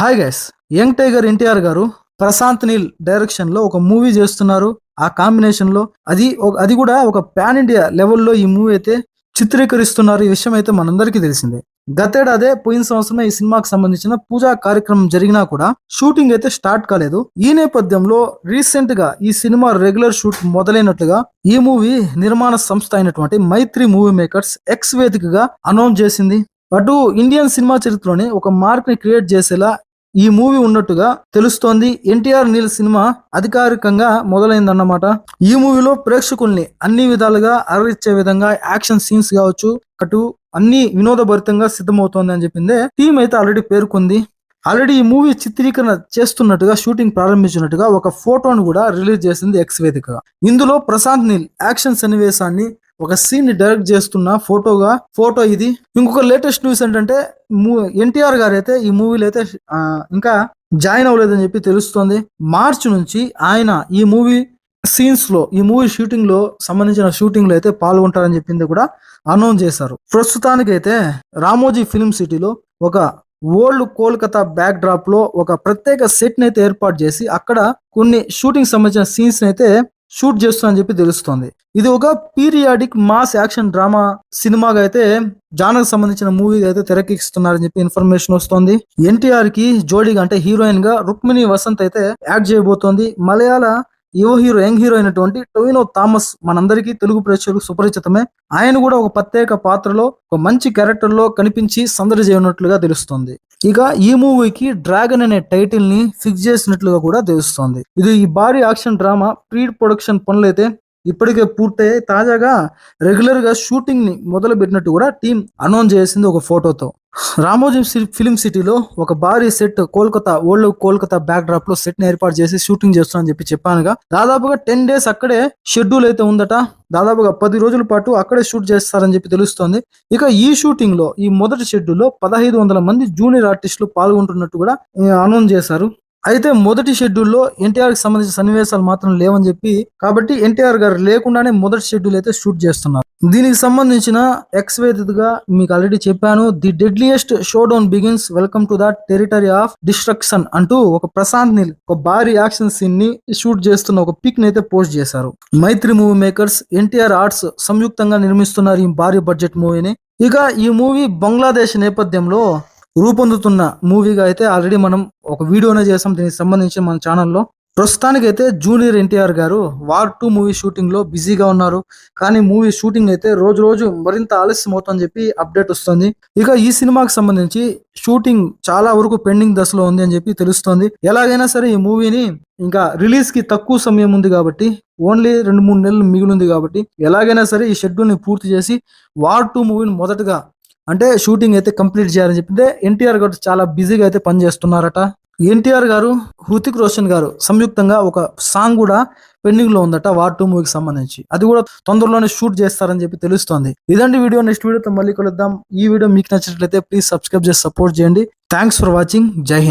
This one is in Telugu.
Hi guys young tiger NTR గారు ప్రశాంత్ నీల్ డైరెక్షన్లో ఒక మూవీ చేస్తున్నారు. ఆ కాంబినేషన్లో అది ఒక- అది కూడా ఒక పాన్ ఇండియా లెవెల్లో ఈ మూవీ అయితే చిత్రీకరిస్తున్నారు. ఈ విషయం అయితే మనందరికీ తెలిసిందే. గతేడాదే పోయిన సంవత్సరం ఈ సినిమాకి సంబంధించిన పూజా కార్యక్రమం జరిగినా కూడా షూటింగ్ అయితే స్టార్ట్ కాలేదు. ఈ నేపథ్యంలో రీసెంట్గా ఈ సినిమా రెగ్యులర్ షూట్ మొదలైనట్లుగా ఈ మూవీ నిర్మాణ సంస్థ అయినటువంటి మైత్రి మూవీ మేకర్స్ ఎక్స్ వేదికగా అనౌన్స్ చేసింది. అటు ఇండియన్ సినిమా చరిత్రలోనే ఒక మార్క్ని క్రియేట్ చేసేలా ఈ మూవీ ఉన్నట్టుగా తెలుస్తోంది. ఎన్టీఆర్ నీల్ సినిమా అధికారికంగా మొదలైందన్నమాట. ఈ మూవీలో ప్రేక్షకుల్ని అన్ని విధాలుగా అలరించే విధంగా యాక్షన్ సీన్స్ కావచ్చు అటు అన్ని వినోదభరితంగా సిద్ధమవుతోంది అని చెప్పిందే టీం అయితే ఆల్రెడీ పేర్కొంది. ఆల్రెడీ ఈ మూవీ చిత్రీకరణ చేస్తున్నట్టుగా షూటింగ్ ప్రారంభించినట్టుగా ఒక ఫోటోను కూడా రిలీజ్ చేసింది ఎక్స్ వేదికగా. ఇందులో ప్రశాంత్ నీల్ యాక్షన్ సన్నివేశాన్ని ఒక సీన్ని డైరెక్ట్ చేస్తున్న ఫోటోగా ఫోటో ఇది. ఇంకొక లేటెస్ట్ న్యూస్ ఏంటంటే ఎన్టీఆర్ గారు అయితే ఈ మూవీలో అయితే ఇంకా జాయిన్ అవ్వలేదని చెప్పి తెలుస్తోంది. మార్చి నుంచి ఆయన ఈ మూవీ సీన్స్లో ఈ మూవీ షూటింగ్లో సంబంధించిన షూటింగ్లో అయితే పాల్గొంటారని చెప్పింది కూడా అనౌన్స్ చేశారు. ప్రస్తుతానికైతే రామోజీ ఫిల్మ్ సిటీలో ఒక ఓల్డ్ కోల్కతా బ్యాక్ డ్రాప్లో ఒక ప్రత్యేక సెట్ని అయితే ఏర్పాటు చేసి అక్కడ కొన్ని షూటింగ్ సంబంధించిన సీన్స్ అయితే షూట్ చేస్తుందని చెప్పి తెలుస్తోంది. ఇది ఒక పీరియాడిక్ మాస్ యాక్షన్ డ్రామా సినిమాగా అయితే జానర్ సంబంధించిన మూవీ అయితే తెరకెక్కిస్తున్నారని చెప్పి ఇన్ఫర్మేషన్ వస్తోంది. ఎన్టీఆర్కి జోడీగా అంటే హీరోయిన్గా రుక్మిణి వసంత్ అయితే యాక్ట్ చేయబోతోంది. మలయాళ యువ హీరో యంగ్ హీరో అయినటువంటి టొవినో థామస్ మనందరికీ తెలుగు ప్రేక్షకులకు సుపరిచితమే. ఆయన కూడా ఒక ప్రత్యేక పాత్రలో ఒక మంచి క్యారెక్టర్లో కనిపించి సందడి చేయనట్లుగా తెలుస్తుంది. ఇక ఈ మూవీకి డ్రాగన్ అనే టైటిల్ని ఫిక్స్ చేసినట్లుగా కూడా తెలుస్తోంది. ఇది ఈ భారీ యాక్షన్ డ్రామా ప్రీ ప్రొడక్షన్ పనులైతే ఇప్పటికే పూర్తయి తాజాగా రెగ్యులర్గా షూటింగ్ని మొదలు పెట్టినట్టు కూడా టీం అనౌన్స్ చేసింది ఒక ఫోటోతో. రామోజీ ఫిలిం సిటీలో ఒక భారీ సెట్ కోల్కతా ఓల్డ్ కోల్కతా బ్యాక్ డ్రాప్లో సెట్ని ఏర్పాటు చేసి షూటింగ్ చేస్తామని చెప్పి చెప్పానుగా. దాదాపుగా టెన్ డేస్ అక్కడే షెడ్యూల్ అయితే ఉందట. దాదాపుగా పది రోజుల పాటు అక్కడే షూట్ చేస్తారని చెప్పి తెలుస్తోంది. ఇక ఈ షూటింగ్లో ఈ మొదటి షెడ్యూల్లో పదహైదు వందల మంది జూనియర్ ఆర్టిస్టులు పాల్గొంటున్నట్టు కూడా అనౌన్స్ చేశారు. అయితే మొదటి షెడ్యూల్లో ఎన్టీఆర్కి సంబంధించిన సన్నివేశాలు మాత్రం లేవని చెప్పి కాబట్టి ఎన్టీఆర్ గారు లేకుండానే మొదటి షెడ్యూల్ అయితే షూట్ చేస్తున్నారు. దీనికి సంబంధించిన ఎక్స్ మీకు ఆల్రెడీ చెప్పాను the deadliest showdown begins welcome to the territory of destruction అంటూ ఒక ప్రశాంత్ నిల్ ఒక భారీ యాక్షన్ సీన్ని షూట్ చేస్తున్న ఒక పిక్ నైతే అయితే పోస్ట్ చేశారు. Mythri movie makers NTR arts సంయుక్తంగా నిర్మిస్తున్నారు ఈ భారీ బడ్జెట్ మూవీని. ఇక ఈ మూవీ బంగ్లాదేశ్ నేపథ్యంలో రూపొందుతున్న మూవీగా అయితే ఆల్రెడీ మనం ఒక వీడియోనే చేసాం. దీనికి సంబంధించి మన ఛానల్లో ప్రస్తుతానికైతే జూనియర్ ఎన్టీఆర్ గారు వార్ టూ మూవీ షూటింగ్లో బిజీగా ఉన్నారు. కానీ మూవీ షూటింగ్ అయితే రోజు రోజు మరింత ఆలస్యం అవుతుందని చెప్పి అప్డేట్ వస్తుంది. ఇక ఈ సినిమాకి సంబంధించి షూటింగ్ చాలా వరకు పెండింగ్ దశలో ఉంది అని చెప్పి తెలుస్తోంది. ఎలాగైనా సరే ఈ మూవీని ఇంకా రిలీజ్కి తక్కువ సమయం ఉంది కాబట్టి ఓన్లీ రెండు మూడు నెలలు మిగిలింది కాబట్టి ఎలాగైనా సరే ఈ షెడ్యూల్ని పూర్తి చేసి వార్ టూ మూవీని మొదటగా అంటే షూటింగ్ అయితే కంప్లీట్ చేయాలని చెప్తే ఎన్టీఆర్ గారు చాలా బిజీగా అయితే పనిచేస్తున్నారట. ఎన్టీఆర్ గారు హృతిక్ రోషన్ గారు సంయుక్తంగా ఒక సాంగ్ కూడా పెండింగ్లో ఉందట వార్ టూ మూవీకి సంబంధించి. అది కూడా తొందరలోనే షూట్ చేస్తారని చెప్పి తెలుస్తోంది. ఇదండి వీడియో. నెక్స్ట్ వీడియోతో మళ్ళీ కలుద్దాం. ఈ వీడియో మీకు నచ్చినట్లయితే ప్లీజ్ సబ్స్క్రైబ్ చేసి సపోర్ట్ చేయండి. Thanks for watching. జై హింద్.